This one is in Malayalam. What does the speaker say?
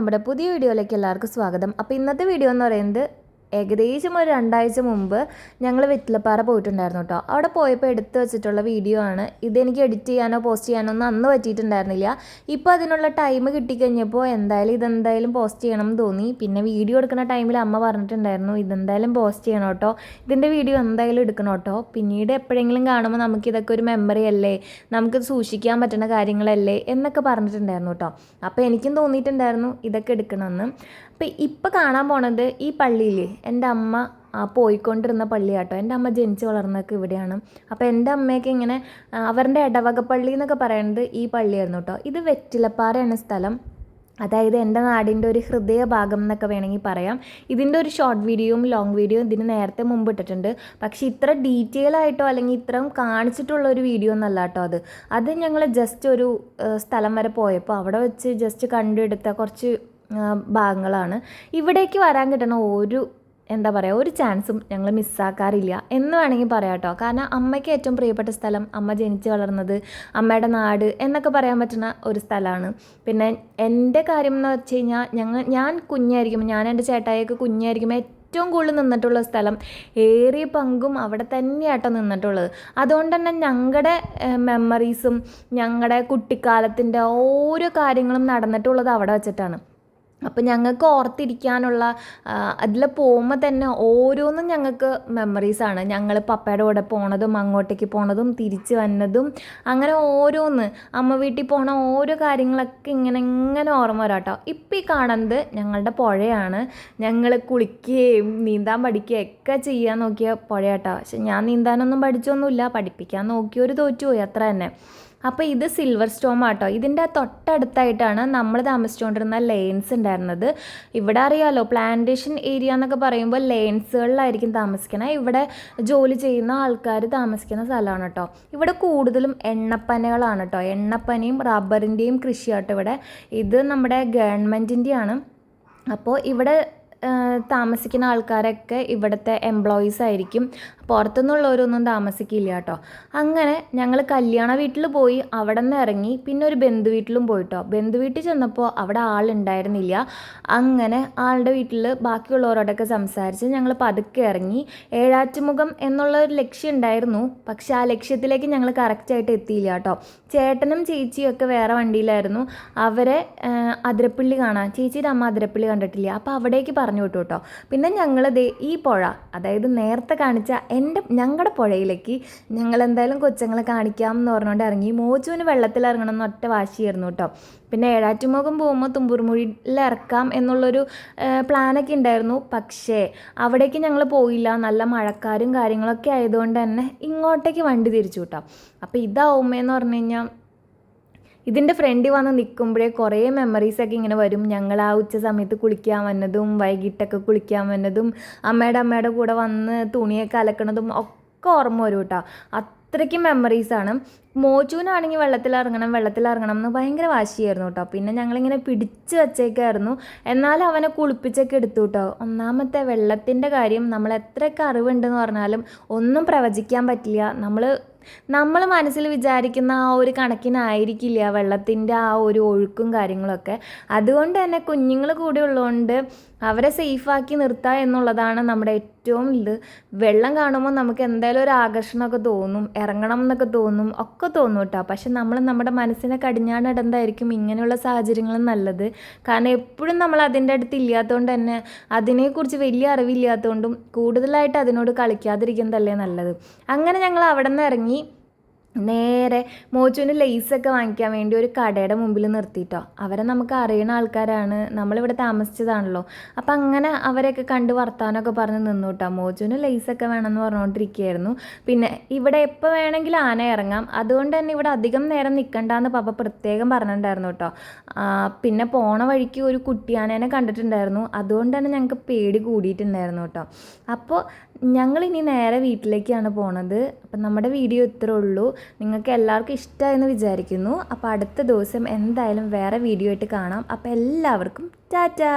നമ്മുടെ പുതിയ വീഡിയോയിലേക്ക് എല്ലാവർക്കും സ്വാഗതം. അപ്പോൾ ഇന്നത്തെ വീഡിയോ എന്ന് പറയുന്നത് ഏകദേശം ഒരു രണ്ടാഴ്ച മുമ്പ് ഞങ്ങൾ വെറ്റിലപ്പാറ പോയിട്ടുണ്ടായിരുന്നു കേട്ടോ. അവിടെ പോയപ്പോൾ എടുത്തു വെച്ചിട്ടുള്ള വീഡിയോ ആണ്. ഇതെനിക്ക് എഡിറ്റ് ചെയ്യാനോ പോസ്റ്റ് ചെയ്യാനോ ഒന്നും അന്ന് പറ്റിയിട്ടുണ്ടായിരുന്നില്ല. ഇപ്പോൾ അതിനുള്ള ടൈം കിട്ടിക്കഴിഞ്ഞപ്പോൾ എന്തായാലും ഇതെന്തായാലും പോസ്റ്റ് ചെയ്യണം എന്ന് തോന്നി. പിന്നെ വീഡിയോ എടുക്കുന്ന ടൈമിൽ അമ്മ പറഞ്ഞിട്ടുണ്ടായിരുന്നു ഇതെന്തായാലും പോസ്റ്റ് ചെയ്യണം കേട്ടോ. ഇതിന്റെ വീഡിയോ എന്തായാലും എടുക്കണം കേട്ടോ. പിന്നീട് എപ്പോഴെങ്കിലും കാണുമ്പോൾ നമുക്കിതൊക്കെ ഒരു മെമ്മറി അല്ലേ? നമുക്ക് സൂക്ഷിക്കാൻ പറ്റുന്ന കാര്യങ്ങളല്ലേ? എന്നൊക്കെ പറഞ്ഞിട്ടുണ്ടായിരുന്നു കേട്ടോ. അപ്പോൾ എനിക്കും തോന്നിയിട്ടുണ്ടായിരുന്നു ഇതൊക്കെ എടുക്കണമെന്ന്. അപ്പോൾ ഇപ്പം കാണാൻ പോണത് ഈ പള്ളിയിൽ എന്റെ അമ്മ ആ പോയിക്കൊണ്ടിരുന്ന പള്ളിയാട്ടോ. എന്റെ അമ്മ ജനിച്ച് വളർന്നൊക്കെ ഇവിടെയാണ്. അപ്പോൾ എന്റെ അമ്മയൊക്കെ ഇങ്ങനെ അവരുടെ ഇടവക പള്ളി എന്നൊക്കെ പറയുന്നത് ഈ പള്ളിയായിരുന്നു കേട്ടോ. ഇത് വെറ്റിലപ്പാറയാണ് സ്ഥലം. അതായത് എന്റെ നാടിന്റെ ഒരു ഹൃദയ ഭാഗം എന്നൊക്കെ വേണമെങ്കിൽ പറയാം. ഇതിന്റെ ഒരു ഷോർട്ട് വീഡിയോയും ലോങ് വീഡിയോയും ഇതിന് നേരത്തെ മുമ്പ് ഇട്ടിട്ടുണ്ട്. പക്ഷേ ഇത്ര ഡീറ്റെയിൽ ആയിട്ടോ അല്ലെങ്കിൽ ഇത്രയും കാണിച്ചിട്ടുള്ള ഒരു വീഡിയോ ഒന്നല്ല കേട്ടോ അത്. അത് ഞങ്ങൾ ജസ്റ്റ് ഒരു സ്ഥലം വരെ പോയപ്പോൾ അവിടെ വെച്ച് ജസ്റ്റ് കണ്ടെടുത്ത കുറച്ച് ഭാഗങ്ങളാണ്. ഇവിടേക്ക് വരാൻ കിട്ടണ ഒരു എന്താ പറയുക ഒരു ചാൻസും ഞങ്ങൾ മിസ്സാക്കാറില്ല. എന്ന് വേണമെങ്കിൽ പറയാം കേട്ടോ. കാരണം അമ്മയ്ക്ക് ഏറ്റവും പ്രിയപ്പെട്ട സ്ഥലം അമ്മ ജനിച്ച് വളർന്നത് അമ്മയുടെ നാട് എന്നൊക്കെ പറയാൻ പറ്റുന്ന ഒരു സ്ഥലമാണ്. പിന്നെ എന്റെ കാര്യം എന്ന് വെച്ച് കഴിഞ്ഞാൽ ഞങ്ങൾ ഞാൻ കുഞ്ഞായിരിക്കും ഞാൻ എന്റെ ചേട്ടായിയൊക്കെ കുഞ്ഞായിരിക്കും ഏറ്റവും കൂടുതൽ നിന്നിട്ടുള്ള സ്ഥലം ഏറിയ പങ്കും അവിടെ തന്നെയാട്ടോ നിന്നിട്ടുള്ളത്. അതുകൊണ്ട് തന്നെ ഞങ്ങളുടെ മെമ്മറീസും ഞങ്ങളുടെ കുട്ടിക്കാലത്തിന്റെ ഓരോ കാര്യങ്ങളും നടന്നിട്ടുള്ളത് അവിടെ വെച്ചിട്ടാണ്. അപ്പം ഞങ്ങൾക്ക് ഓർത്തിരിക്കാനുള്ള അതിൽ പോകുമ്പോൾ തന്നെ ഓരോന്നും ഞങ്ങൾക്ക് മെമ്മറീസാണ് ഞങ്ങൾ പപ്പയുടെ കൂടെ പോണതും അങ്ങോട്ടേക്ക് പോണതും തിരിച്ച് വന്നതും അങ്ങനെ ഓരോന്ന്. അമ്മ വീട്ടിൽ പോണ ഓരോ കാര്യങ്ങളൊക്കെ ഇങ്ങനെ ഇങ്ങനെ ഓർമ്മ വരാം കേട്ടോ ഇപ്പം ഈ കാണുന്നത് ഞങ്ങളുടെ പുഴയാണ്. ഞങ്ങൾ കുളിക്കുകയും നീന്താൻ പഠിക്കുകയും ഒക്കെ ചെയ്യാൻ നോക്കിയ പുഴയാട്ടോ പക്ഷെ ഞാൻ നീന്താനൊന്നും പഠിച്ചൊന്നുമില്ല. പഠിപ്പിക്കാൻ നോക്കിയൊരു തോറ്റുപോയി അത്ര തന്നെ. അപ്പോൾ ഇത് സിൽവർ സ്റ്റോം ആട്ടോ. ഇതിന്റെ തൊട്ടടുത്തായിട്ടാണ് നമ്മൾ താമസിച്ചുകൊണ്ടിരുന്ന ലെയിൻസ് ഉണ്ടായിരുന്നത്. ഇവിടെ അറിയാലോ പ്ലാന്റേഷൻ ഏരിയ എന്നൊക്കെ പറയുമ്പോൾ ലെയിൻസുകളിലായിരിക്കും താമസിക്കുന്നത് ഇവിടെ ജോലി ചെയ്യുന്ന ആൾക്കാർ താമസിക്കുന്ന സ്ഥലമാണ് കേട്ടോ. ഇവിടെ കൂടുതലും എണ്ണപ്പനകളാണ് കേട്ടോ. എണ്ണപ്പനയും റബ്ബറിന്റെയും കൃഷിയാട്ടോ ഇവിടെ. ഇത് നമ്മുടെ ഗവൺമെന്റിന്റെയാണ് അപ്പോൾ ഇവിടെ താമസിക്കുന്ന ആൾക്കാരൊക്കെ ഇവിടുത്തെ എംപ്ലോയീസ് ആയിരിക്കും. പുറത്തുനിന്നുള്ളവരൊന്നും താമസിക്കില്ല കേട്ടോ. അങ്ങനെ ഞങ്ങൾ കല്യാണ വീട്ടിൽ പോയി അവിടെ നിന്ന് ഇറങ്ങി പിന്നെ ഒരു ബന്ധു വീട്ടിലും പോയിട്ടോ. ബന്ധു വീട്ടിൽ ചെന്നപ്പോൾ അവിടെ ആളുണ്ടായിരുന്നില്ല. അങ്ങനെ ആളുടെ വീട്ടിൽ ബാക്കിയുള്ളവരോടൊക്കെ സംസാരിച്ച് ഞങ്ങൾ പതുക്കെ ഇറങ്ങി. ഏഴാറ്റുമുഖം എന്നുള്ള ഒരു ലക്ഷ്യം ഉണ്ടായിരുന്നു. പക്ഷെ ആ ലക്ഷ്യത്തിലേക്ക് ഞങ്ങൾ കറക്റ്റായിട്ട് എത്തിയില്ല കേട്ടോ. ചേട്ടനും ചേച്ചിയും ഒക്കെ വേറെ വണ്ടിയിലായിരുന്നു. അവരെ അതിരപ്പള്ളി കാണാൻ ചേച്ചിയുടെ അമ്മ അതിരപ്പള്ളി കണ്ടിട്ടില്ല. അപ്പോൾ അവിടേക്ക് പറഞ്ഞു വിട്ടു കേട്ടോ. പിന്നെ ദേ ഈ പുഴ അതായത് നേരത്തെ കാണിച്ച എന്റെ ഞങ്ങളുടെ പുഴയിലേക്ക് ഞങ്ങൾ എന്തായാലും കൊച്ചങ്ങളെ കാണിക്കാം എന്ന് പറഞ്ഞുകൊണ്ട് ഇറങ്ങി. മോച്ചുവിന് വെള്ളത്തിൽ ഇറങ്ങണം എന്ന് ഒറ്റ വാശിയായിരുന്നു കേട്ടോ. പിന്നെ ഏഴാറ്റുമുഖം പോകുമ്പോൾ തുമ്പൂർമുഴിയിൽ ഇറക്കാം എന്നുള്ളൊരു പ്ലാനൊക്കെ ഉണ്ടായിരുന്നു പക്ഷേ അവിടേക്ക് ഞങ്ങൾ പോയില്ല. നല്ല മഴക്കാരും കാര്യങ്ങളൊക്കെ ആയതുകൊണ്ട് തന്നെ ഇങ്ങോട്ടേക്ക് വണ്ടി തിരിച്ചു കേട്ടോ. അപ്പോൾ ഇതാവുമ്പേന്ന് പറഞ്ഞു കഴിഞ്ഞാൽ ഇതിന്റെ ഫ്രണ്ടിൽ വന്ന് നിൽക്കുമ്പോഴേ കുറേ മെമ്മറീസൊക്കെ ഇങ്ങനെ വരും. ഞങ്ങൾ ആ ഉച്ച സമയത്ത് കുളിക്കാൻ വന്നതും വൈകിട്ടൊക്കെ കുളിക്കാൻ വന്നതും അമ്മയുടെ അമ്മയുടെ കൂടെ വന്ന് തുണിയൊക്കെ അലക്കണതും ഒക്കെ ഓർമ്മ വരും കേട്ടോ അത്രയ്ക്കും മെമ്മറീസാണ് മോച്ചൂനാണെങ്കിൽ വെള്ളത്തിൽ ഇറങ്ങണം വെള്ളത്തിൽ ഇറങ്ങണം എന്ന് ഭയങ്കര വാശിയായിരുന്നു കേട്ടോ പിന്നെ ഞങ്ങളിങ്ങനെ പിടിച്ച് വച്ചേക്കായിരുന്നു. എന്നാലും അവനെ കുളിപ്പിച്ചൊക്കെ എടുത്തു കേട്ടോ ഒന്നാമത്തെ വെള്ളത്തിന്റെ കാര്യം നമ്മൾ എത്രയൊക്കെ അറിവുണ്ടെന്ന് പറഞ്ഞാലും ഒന്നും പ്രവചിക്കാൻ പറ്റില്ല. നമ്മൾ നമ്മൾ മനസ്സിൽ വിചാരിക്കുന്ന ആ ഒരു കണക്കിനായിരിക്കില്ല വെള്ളത്തിന്റെ ആ ഒരു ഒഴുക്കും കാര്യങ്ങളൊക്കെ. അതുകൊണ്ട് തന്നെ കുഞ്ഞുങ്ങൾ കൂടെ ഉള്ളതുകൊണ്ട് അവരെ സേഫാക്കി നിർത്തുക എന്നുള്ളതാണ് നമ്മുടെ ഏറ്റവും ഇത് വെള്ളം കാണുമ്പോൾ നമുക്ക് എന്തായാലും ഒരു ആകർഷണമൊക്കെ തോന്നും. ഇറങ്ങണം എന്നൊക്കെ തോന്നും. ഒക്കെ തോന്നും കേട്ടോ. പക്ഷെ നമ്മൾ നമ്മുടെ മനസ്സിനെ കടിഞ്ഞാണിടുന്നതായിരിക്കും ഇങ്ങനെയുള്ള സാഹചര്യങ്ങൾ നല്ലത്. കാരണം എപ്പോഴും നമ്മൾ അതിന്റെ അടുത്ത് ഇല്ലാത്തതുകൊണ്ട് തന്നെ അതിനെക്കുറിച്ച് വലിയ അറിവില്ലാത്തതുകൊണ്ടും കൂടുതലായിട്ട് അതിനോട് കളിക്കാതിരിക്കുന്നതല്ലേ നല്ലത്. അങ്ങനെ ഞങ്ങൾ അവിടെ നിന്ന് ഇറങ്ങി നേരെ മോച്ചുവിന് ലേസൊക്കെ വാങ്ങിക്കാൻ വേണ്ടി ഒരു കടയുടെ മുമ്പിൽ നിർത്തിയിട്ടോ. അവരെ നമുക്ക് അറിയുന്ന ആൾക്കാരാണ്. നമ്മളിവിടെ താമസിച്ചതാണല്ലോ. അപ്പം അങ്ങനെ അവരെയൊക്കെ കണ്ട് വർത്താനമൊക്കെ പറഞ്ഞ് നിന്നു കേട്ടോ മോച്ചുവിന് ലേസൊക്കെ വേണമെന്ന് പറഞ്ഞുകൊണ്ടിരിക്കുകയായിരുന്നു പിന്നെ ഇവിടെ എപ്പോൾ വേണമെങ്കിലും ആന ഇറങ്ങാം. അതുകൊണ്ട് തന്നെ ഇവിടെ അധികം നേരം നിൽക്കണ്ടെന്ന് പപ്പ പ്രത്യേകം പറഞ്ഞിട്ടുണ്ടായിരുന്നു കേട്ടോ. പിന്നെ പോണ വഴിക്ക് ഒരു കുട്ടിയാനേനെ കണ്ടിട്ടുണ്ടായിരുന്നു. അതുകൊണ്ട് തന്നെ ഞങ്ങൾക്ക് പേടി കൂടിയിട്ടുണ്ടായിരുന്നു കേട്ടോ. അപ്പോൾ ഞങ്ങളിനി നേരെ വീട്ടിലേക്കാണ് പോണത്. അപ്പം നമ്മുടെ വീഡിയോ ഇത്രേ ഉള്ളൂ. നിങ്ങൾക്ക് എല്ലാവർക്കും ഇഷ്ടമായെന്ന് വിചാരിക്കുന്നു. അപ്പോൾ അടുത്ത ദിവസം എന്തായാലും വേറെ വീഡിയോ ആയിട്ട് കാണാം. അപ്പോൾ എല്ലാവർക്കും ടാറ്റാ.